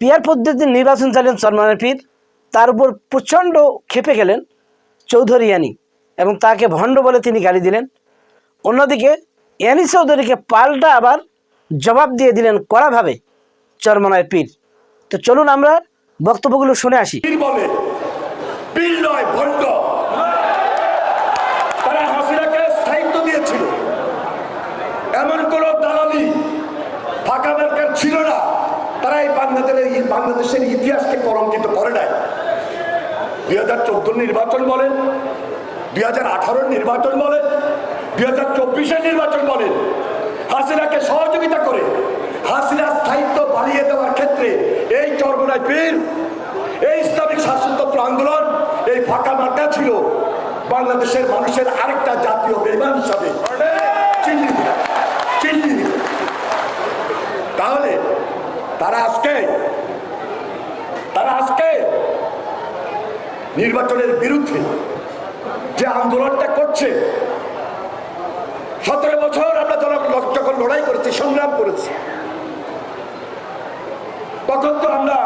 Peer পদ্ধতির নির্বাচন চালিয়ে সলমানের পীর। তার উপর প্রচণ্ড ক্ষেপে গেলেন চৌধুরী ইয়ানি এবং তাকে ভণ্ড বলে তিনি গালি দিলেন। অন্যদিকে ইয়ানি চৌধুরীকে পাল্টা আবার জবাব দিয়ে দিলেন কড়াভাবে চরমনায় পীর। তো চলুন আমরা বক্তব্যগুলো শুনে আসি। ছিল না। বাংলাদেশের বাংলাদেশের ইতিহাসকে কলঙ্কিত করে নাই। দুই হাজার চোদ্দ নির্বাচন বলেন দুই হাজার আঠারোর নির্বাচন বলেন দুই হাজার চব্বিশের নির্বাচন বলেন। হাসিনাকে সহযোগিতা করে হাসিনার স্থায়িত্ব বাড়িয়ে দেওয়ার ক্ষেত্রে এই চর্মনায় পীর এই ইসলামিক শাসনতন্ত্র আন্দোলন এই ফাঁকা মার্কা ছিল বাংলাদেশের মানুষের আরেকটা জাতীয় বেমান হিসাবে। চিহ্নিত চিহ্নিত তাহলে তারা আজকে তারা আজকে নির্বাচনের বিরুদ্ধে যে আন্দোলনটা করছে, সতেরো বছর আমরা যখন লড়াই করেছি, সংগ্রাম করেছি, তখন তো আমরা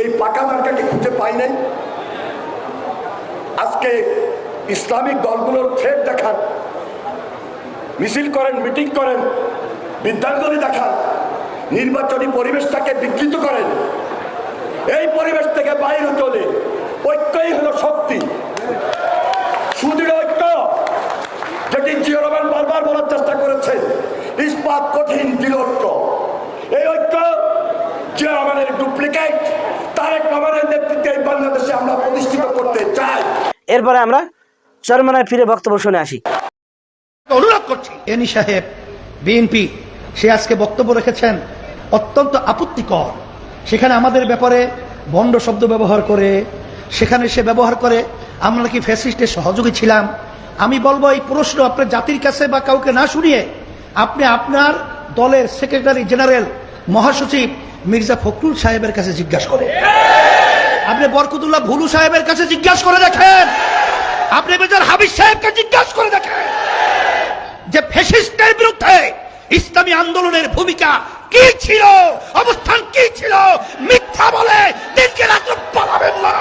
এই পাকা মার্কাকে খুঁজে পাই নাই। আজকে ইসলামিক দলগুলোর থ্রেড দেখান, মিছিল করেন, মিটিং করেন বিদ্যাঙ্গলি দেখান নির্বাচনী পরিবেশটাকে বিকৃত করেন। এই পরিবেশ থেকে বাইরে চলে। ঐক্যই হলো শক্তি। সুদৃঢ় ঐক্য। যেটি জিয়া বারবার বলার চেষ্টা করেছেন ইস্পাত কঠিন দৃঢ় এই ঐক্য জিয়া ডুপ্লিকেট। তারেক রহমানের নেতৃত্বে এই বাংলাদেশে আমরা প্রতিষ্ঠিত করতে চাই। এরপরে আমরা চরমনায় ফিরে বক্তব্য শুনে আসি। অনুরোধ করছি। এনি সাহেব বিএনপি সে আজকে বক্তব্য রেখেছেন। অত্যন্ত আপত্তিকর। সেখানে আমাদের ব্যাপারে বন্ড শব্দ ব্যবহার করে, সেখানে সে ব্যবহার করে, আমরা কি ফ্যাসিস্টের সহযোগী ছিলাম। আমি বলব, এই প্রশ্ন আপনার জাতির কাছে বা কাউকে না শুনিয়ে আপনি আপনার দলের সেক্রেটারি জেনারেল মহাসচিব মির্জা ফখরুল সাহেবের কাছে জিজ্ঞাসা করেন। আপনি বরকতুল্লাহ ভুলু সাহেবের কাছে জিজ্ঞাসা করে দেখেন। আপনি মেজর হাবিজ সাহেবকে জিজ্ঞাসা করে দেখেন যে ফেসিস্টের বিরুদ্ধে ইসলামী আন্দোলনের ভূমিকা কি ছিল? অবস্থান কি ছিল? মিথ্যা বলে দিনকে রাত্র পালাবেন না।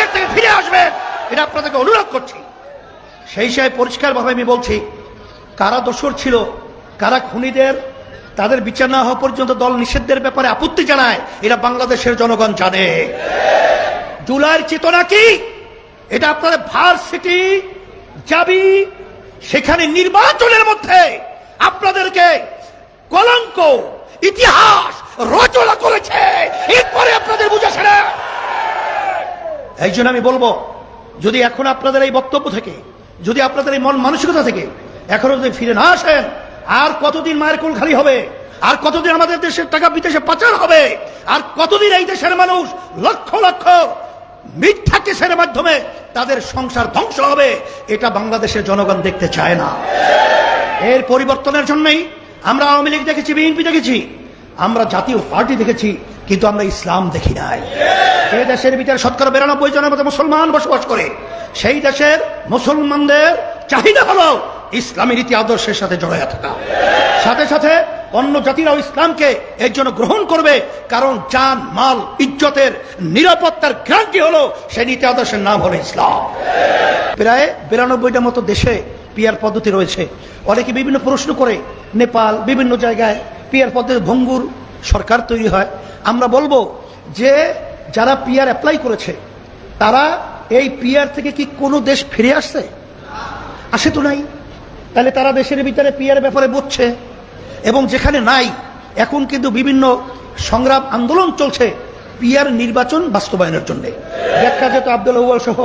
এর থেকে ফিরে আসবেন। এটা আপনাদেরকে অনুরোধ করছি। সেই হিসাবে পরিষ্কারভাবে আমি বলছি, কারা দোষর ছিল, কারা খুনিদের, তাদের বিচার না হওয়া পর্যন্ত দল নিষেধের ব্যাপারে আপত্তি জানায়, এটা বাংলাদেশের জনগণ জানে। জুলাইয়ের চেতনা কি? এটা আপনাদের ভার্সিটি যাবি সেখানে নির্বাচনের মধ্যে আপনাদেরকে কলঙ্ক ইতিহাস রচনা করেছে। এরপরে আপনাদের বুঝেছে না এই জন্য আমি বলব, যদি এখন আপনাদের এই বক্তব্য থেকে, যদি আপনাদের এই মন মানসিকতা থেকে এখনও যদি ফিরে না আসেন, আর কতদিন মায়ের কোল খালি হবে? আর কতদিন আমাদের দেশের টাকা বিদেশে পাচার হবে? আর কতদিন এই দেশের মানুষ লক্ষ লক্ষ মিথ্যা কেসের মাধ্যমে তাদের সংসার ধ্বংস হবে? এটা বাংলাদেশের জনগণ দেখতে চায় না। এর পরিবর্তনের জন্যই আমরা আওয়ামী লীগ দেখেছি, বিএনপি দেখেছি। আমরা জাতীয় পার্টি দেখেছি, কিন্তু আমরা ইসলাম দেখি নাই। যে দেশের ভিতরে শতকরা বিরানব্বই জনের মতো মুসলমান বসবাস করে। সেই দেশের মুসলমানদের চাহিদা হলো ইসলামী রীতি আদর্শের সাথে জড়াইয়া থাকা। সাথে সাথে অন্য জাতিরাও ইসলামকে এর জন্য গ্রহণ করবে, কারণ জান, মাল, ইজ্জতের নিরাপত্তার গ্রান্টি হলো সেই নীতি আদর্শের নাম হলো ইসলাম। প্রায় বিরানব্বইটা মতো দেশে পিয়ার পদ্ধতি রয়েছে। অনেকে বিভিন্ন প্রশ্ন করে নেপাল, বিভিন্ন জায়গায় পিয়ার পদ্ধতি ভঙ্গুর সরকার তৈরি হয়। আমরা বলব যে, যারা পিয়ার অ্যাপ্লাই করেছে, তারা এই পিয়ার থেকে কি কোনো দেশ ফিরে আসছে? আসে তো নাই। তাহলে তারা দেশের ভিতরে পিয়ার ব্যাপারে বুঝছে এবং যেখানে নাই, এখন কিন্তু বিভিন্ন সংগ্রাম আন্দোলন চলছে পিয়ার নির্বাচন বাস্তবায়নের জন্য। ব্যাখ্যা যেহেতু আব্দুল আউ্বাল সহ,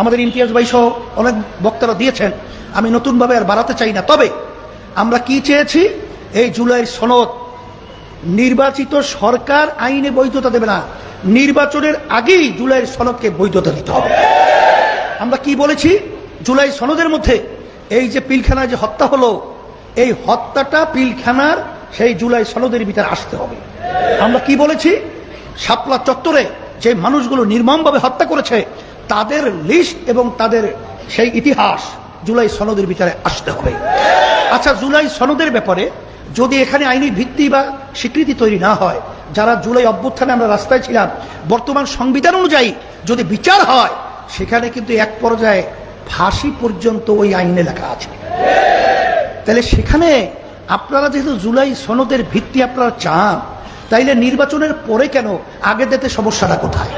আমাদের ইমতিয়াজ ভাই সহ অনেক বক্তারা দিয়েছেন, আমি নতুনভাবে আর বাড়াতে চাই না। তবে আমরা কি চেয়েছি? এই জুলাইয়ের সনদ। নির্বাচিত সরকার আইনে বৈধতা দেবে না। নির্বাচনের আগেই জুলাইয়ের সনদকে বৈধতা দিতে হবে। আমরা কি বলেছি? জুলাই সনদের মধ্যে এই যে পিলখানায় যে হত্যা হলো, এই হত্যাটা পিলখানার সেই জুলাই সনদের ভিতরে আসতে হবে। আমরা কি বলেছি? শাপলা চত্বরে যে মানুষগুলো নির্মমভাবে হত্যা করেছে, তাদের লিস্ট এবং তাদের সেই ইতিহাস জুলাই সনদের ভিতরে আসতে হবে। আচ্ছা জুলাই সনদের ব্যাপারে যদি এখানে আইনি ভিত্তি বা স্বীকৃতি তৈরি না হয়, যারা জুলাই অভ্যুত্থানে আমরা রাস্তায় ছিলাম, বর্তমান সংবিধান অনুযায়ী যদি বিচার হয়, সেখানে কিন্তু এক পর্যায়ে ফাঁসি পর্যন্ত ওই আইনে লেখা আছে। তাহলে সেখানে আপনারা যেহেতু জুলাই সনদের ভিত্তি আপনারা চান, তাইলে নির্বাচনের পরে কেন আগে দিতে সমস্যাটা কোথায়?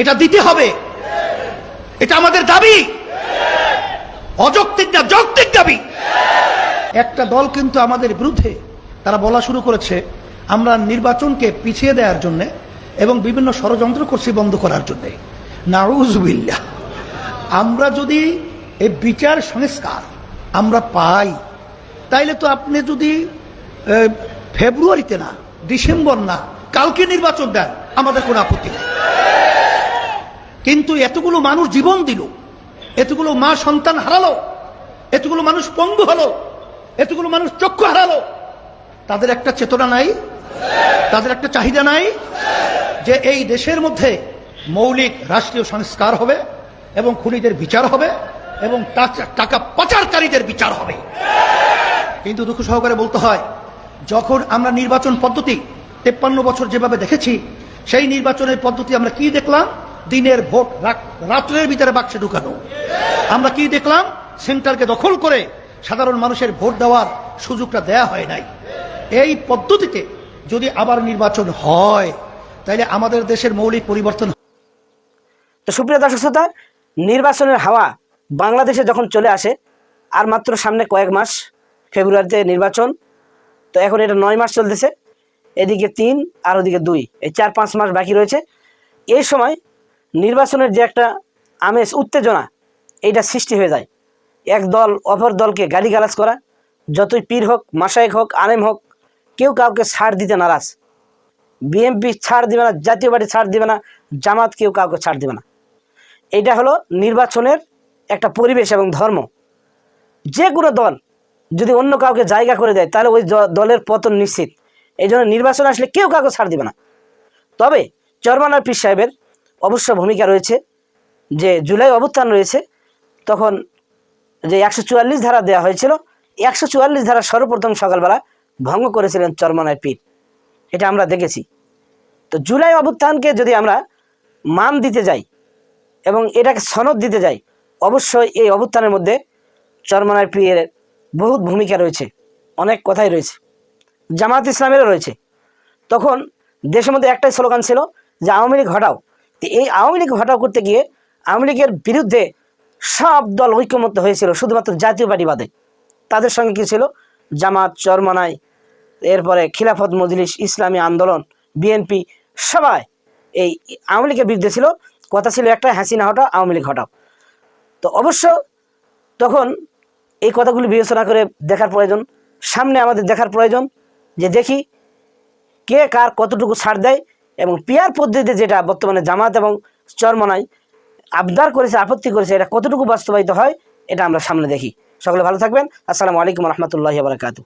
এটা দিতে হবে। এটা আমাদের দাবি। অযৌক্তিক না যৌক্তিক দাবি। একটা দল কিন্তু আমাদের বিরুদ্ধে তারা বলা শুরু করেছে, আমরা নির্বাচনকে পিছিয়ে দেওয়ার জন্য এবং বিভিন্ন ষড়যন্ত্র করছি বন্ধ করার জন্য। নাউজবিল্লা আমরা যদি এই বিচার সংস্কার আমরা পাই, তাইলে তো আপনি যদি ফেব্রুয়ারিতে না, ডিসেম্বর না, কালকে নির্বাচন দেন, আমাদের কোনো আপত্তি নেই। কিন্তু এতগুলো মানুষ জীবন দিল এতগুলো মা সন্তান হারালো, এতগুলো মানুষ পঙ্গু হলো, এতগুলো মানুষ চক্ষু হারালো। তাদের একটা চেতনা নাই, তাদের একটা চাহিদা নাই যে এই দেশের মধ্যে মৌলিক রাষ্ট্রীয় সংস্কার হবে এবং খুনিদের বিচার হবে এবং টাকা পাচারকারীদের বিচার হবে। কিন্তু দুঃখ সহকারে বলতে হয়, যখন আমরা নির্বাচন পদ্ধতি তেপ্পান্ন বছর যেভাবে দেখেছি, সেই নির্বাচনের পদ্ধতি আমরা কি দেখলাম? দিনের ভোট রাত- রাত্রের ভিতরে বাক্সে ঢুকানো। আমরা কি দেখলাম? সেন্টারকে দখল করে সাধারণ মানুষের ভোট দেওয়ার সুযোগটা দেয়া হয় নাই। এই পদ্ধতিতে যদি আবার নির্বাচন হয় তাহলে আমাদের দেশের মৌলিক পরিবর্তন তো সুপ্রিয় দর্শক শ্রোতা, নির্বাচনের হাওয়া বাংলাদেশে যখন চলে আসে, আর মাত্র সামনে কয়েক মাস, ফেব্রুয়ারিতে নির্বাচন, তো এখন এটা নয় মাস চলতেছে, এদিকে তিন আর ওদিকে দুই। এই চার পাঁচ মাস বাকি রয়েছে। এই সময় নির্বাচনের যে একটা আমেজ, উত্তেজনা এইটা সৃষ্টি হয়ে যায়। এক দল অপর দলকে গালিগালাজ করা, যতই পীর হোক মাসায়েক হোক, আলেম হোক, কেউ কাউকে ছাড় দিতে নারাজ। বিএমপি ছাড় দিবে না, জাতীয় পার্টি ছাড় দিবে না, জামাত কেউ কাউকে ছাড় দিবে না। এটা হলো নির্বাচনের একটা পরিবেশ এবং ধর্ম। যে কোনো দল যদি অন্য কাউকে জায়গা করে দেয়, তাহলে ওই দলের পতন নিশ্চিত। এই জন্য নির্বাচন আসলে কেউ কাউকে ছাড় দিবে না। তবে চরমানার পীর সাহেবের অবশ্য ভূমিকা রয়েছে যে জুলাই অবস্থান রয়েছে তখন যে একশো চুয়াল্লিশ ধারা দেওয়া হয়েছিল, একশো চুয়াল্লিশ ধারা সর্বপ্রথম সকালবেলা ভঙ্গ করেছিলেন চরমানার পীর। এটা আমরা দেখেছি। তো জুলাই অভ্যুত্থানকে যদি আমরা মান দিতে যাই এবং এটাকে সনদ দিতে যাই, অবশ্যই এই অভ্যুত্থানের মধ্যে চরমনার পীরের বহুত ভূমিকা রয়েছে, অনেক কথাই রয়েছে। জামাত ইসলামেরও রয়েছে। তখন দেশের মধ্যে একটাই স্লোগান ছিল যে আওয়ামী লীগ হটাও। এই আওয়ামী লীগ হটাও করতে গিয়ে আওয়ামী লীগের বিরুদ্ধে সব দল ঐক্যমত্য হয়েছিল, শুধুমাত্র জাতীয় পার্টি বাদে। তাদের সঙ্গে কি ছিল? জামাত চরমনাই এরপরে খিলাফত, মজলিস, ইসলামী আন্দোলন, বিএনপি, সবাই। এই আওয়ামী লীগের বিরুদ্ধে ছিল, কথা ছিল একটা, হাসিনা হটাও, আওয়ামী লীগ হটাও। তো অবশ্য তখন এই কথাগুলি বিবেচনা করে দেখার প্রয়োজন, সামনে আমাদের দেখার প্রয়োজন, যে দেখি কে কার কতটুকু ছাড় দেয় এবং পিয়ার পদ্ধতিতে যেটা বর্তমানে জামাত এবং চরমনাই আবদার করেছে, আপত্তি করেছে, এটা কতটুকু বাস্তবায়িত হয়, এটা আমরা সামনে দেখি। সকলে ভালো থাকবেন। আসসালামু আলাইকুম রহমতুল্লাহ বারকাতু